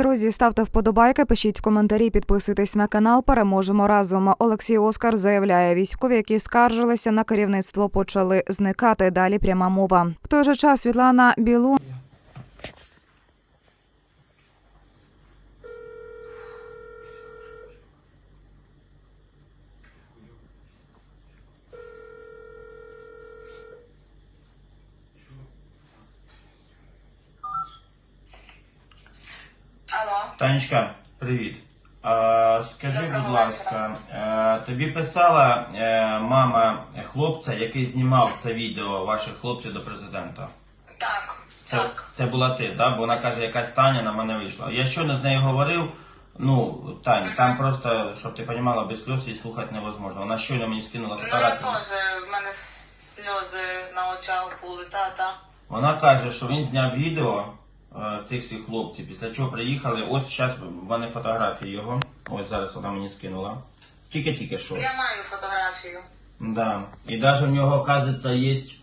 Друзі, ставте вподобайки, пишіть коментарі, підписуйтесь на канал. Переможемо разом. Олексій Оскар заявляє, військові, які скаржилися на керівництво, почали зникати. Далі пряма мова. В той же час Світлана Білун Танечка, привіт. А, скажи, будь ласка, е, тобі писала е, мама хлопця, який знімав це відео ваших хлопців до президента. так, Це, так. це була ти, так? Бо вона каже, якась Таня на мене вийшла. Я щойно з нею говорив. Ну, Тань, там просто, щоб ти розуміла, без сльоз її слухати невозможно. Вона щойно мені скинула Ну я теж, в мене сльози на очах були, та, та. Вона каже, що він зняв відео цих всіх хлопців, після чого приїхали. Ось зараз в мене фотографії його. Ось зараз вона мені скинула. Тільки-тільки що. Я маю фотографію. Да. И даже у него, оказывается, есть,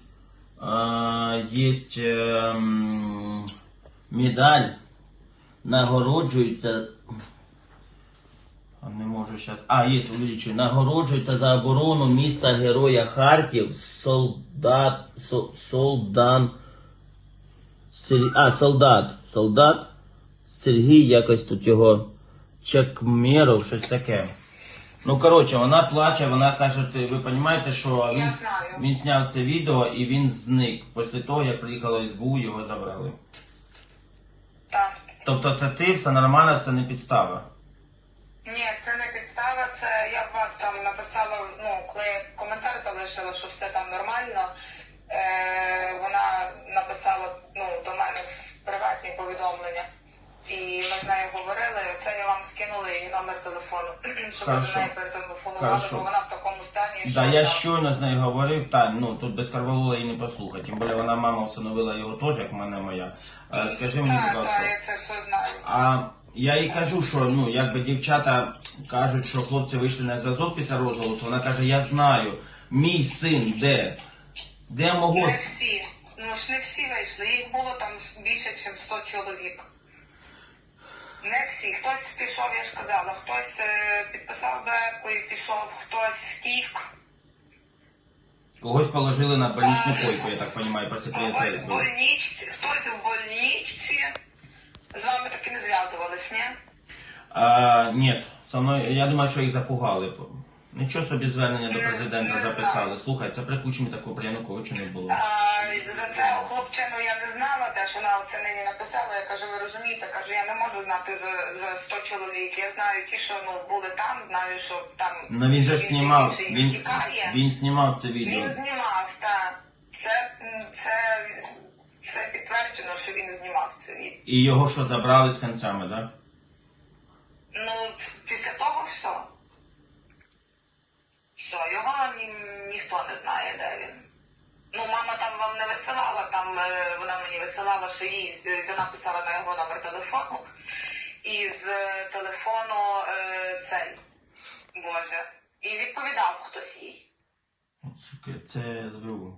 э, есть эм, медаль, нагороджується. А не можу сейчас. А, є, увеличую. Нагороджується за оборону міста Героя Харків солдат, со, солдан, Сер- а, солдат, солдат Сергій якось тут його Чекмеров, щось таке. Ну, коротше, вона плаче, вона каже, ти, ви розумієте, що він, знаю. він зняв це відео і він зник. Після того, як приїхало СБУ, його забрали. Так. Тобто це ти, все нормально, це не підстава. Ні, це не підстава, це я вас там написала, ну, коли я коментар залишила, що все там нормально. Е, вона написала до мене в приватні повідомлення. І ми з нею говорили, це я вам скинула її номер телефону, щоб ви до неї перетелефонували, бо вона в такому стані, що Да, я там- щойно з нею говорив, та ну тут без карвалола її не послухати. Тим більше вона мама встановила його теж, як мене моя. Е, скажи мені, будь ласка. так, я це все знаю. А я їй кажу, що ну якби дівчата кажуть, що хлопці вийшли на зв'язок після розголосу. Вона каже, я знаю, мій син де? Де мого Не всі. Ж не всі вийшли. Їх було там більше, ніж 100 чоловік. Не всі. Хтось пішов, я ж казала, хтось е, підписав беку і пішов, хтось втік. когось положили на больничну койку, я так розумію, після Хтось в больничці, хтось в больничці. З вами таки не зв'язувались, ні? А, ні, со мною, я думаю, що їх запугали. Нічого собі звернення до президента записали. Слухай, це при Кучмі такого при не було. За це хлопчину я не знала, теж вона це нині написала. Я кажу, ви розумієте, кажу, я не можу знати за, за 100 чоловік. Я знаю ті, що ну були там, знаю, що там Ну він же знімав, він, втікає. він знімав це відео. Він знімав, так. Це, це, це підтверджено, що він знімав це відео. І його що забрали з кінцями, так? Ну, після того все. Все, його ні, ніхто не знає, де він. Ну, мама там вам не висилала, там е, вона мені висилала, що їй е, вона писала на його номер телефону. І з е, телефону цей Боже. І відповідав хтось їй. От, це СБУ.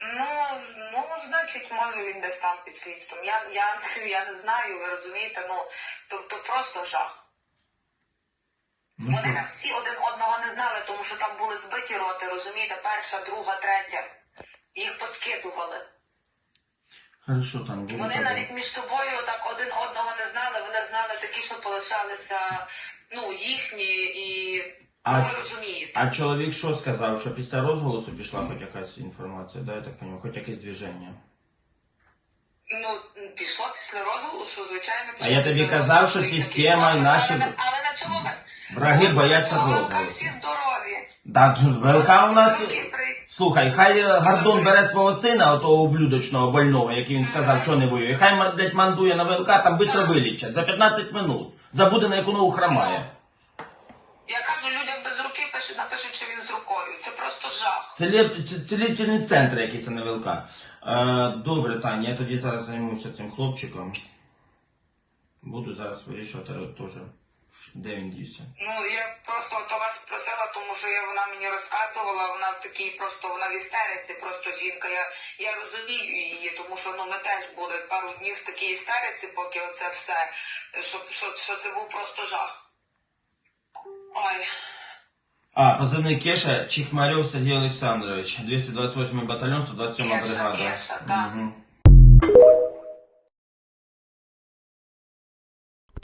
Ну, ну, значить, може він десь там під слідством. Я, я, я не знаю, ви розумієте, ну, то, то просто жах. Ну, Вони там всі один одного не знали, тому що там були збиті роти, розумієте, перша, друга, третя. Їх поскидували. Хорошо, там буде. Вони навіть між собою так один одного не знали, вони знали такі, що полишалися, ну, їхні і А ну, ви розумієте. А чоловік що сказав, що після розголосу пішла хоч якась інформація, да, я так розумію, хоч якесь движення. Ну, пішло після розголосу, звичайно, А пішло я тобі після казав, розголосу, що і система такі, наші- Але, на- але на чому? Враги бояться розголосу. всі здорові. Так, ВЛК у нас. Руки при- Слухай, хай е, Гордон бере свого сина, отого ублюдочного больного, який він сказав, що не воює. Хай ма- блядь, мандує на ВЛК, там швидко вилічать. За 15 минут. Забуде на яку ногу хромає. Я кажу, людям без руки пишуть, напишуть, що він з рукою. Це просто жах. Це лє- це- цілительний центр якийсь, а не ВЛК. Е, добре, Таня, я тоді зараз займуся цим хлопчиком. Буду зараз вирішувати теж. Де він дівся? Ну я просто до вас просила, тому що я, вона мені розказувала, вона в такій просто вона в істериці, просто жінка. Я, я розумію її, тому що ну ми теж були пару днів в такій істериці, поки оце все, що, що, що це був просто жах. Ой. А, позивний Кеша Чихмарев Сергій Олександрович, 228 батальйон, 127 Кеша, бригада. Кеша, так. Мгм. В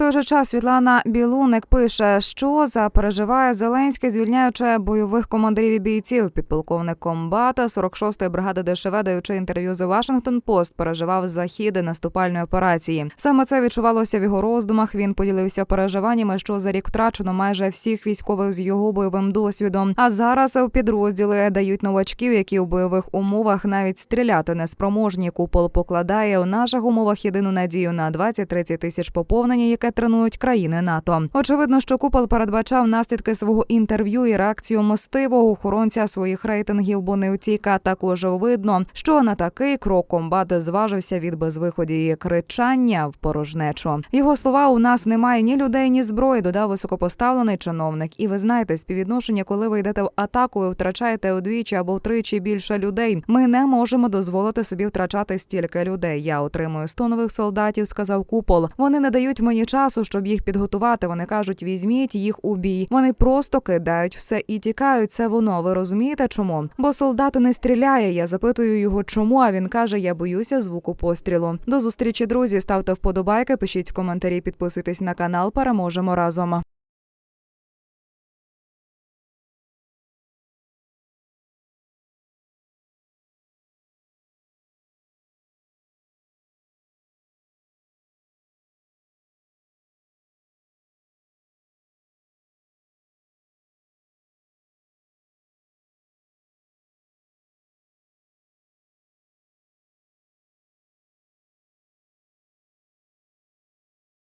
той же час Світлана Білуник пише, що за переживає Зеленський, звільняючи бойових командирів і бійців. Підполковник комбата 46-ї бригади ДШВ, даючи інтерв'ю The Washington Post, переживав за хіди наступальної операції. Саме це відчувалося в його роздумах. Він поділився переживаннями, що за рік втрачено майже всіх військових з його бойовим досвідом. А зараз в підрозділи дають новачків, які у бойових умовах навіть стріляти не спроможні. Купол покладає у наших умовах єдину надію на 20-30 тисяч поповнення, яке тренують країни НАТО. Очевидно, що купол передбачав наслідки свого інтерв'ю і реакцію мстивого охоронця своїх рейтингів, бо не втіка. Також видно, що на такий крок комбат зважився від безвиході і кричання в порожнечу. Його слова у нас немає ні людей, ні зброї. Додав високопоставлений чиновник. І ви знаєте, співвідношення, коли ви йдете в атаку, ви втрачаєте удвічі або втричі більше людей. Ми не можемо дозволити собі втрачати стільки людей. Я отримую 100 нових солдатів, сказав купол. Вони не дають мені часу, щоб їх підготувати. Вони кажуть, візьміть їх у бій. Вони просто кидають все і тікають. Це воно. Ви розумієте, чому? Бо солдат не стріляє. Я запитую його, чому. А він каже: Я боюся звуку пострілу. До зустрічі, друзі. Ставте вподобайки, пишіть коментарі, підписуйтесь на канал. Переможемо разом.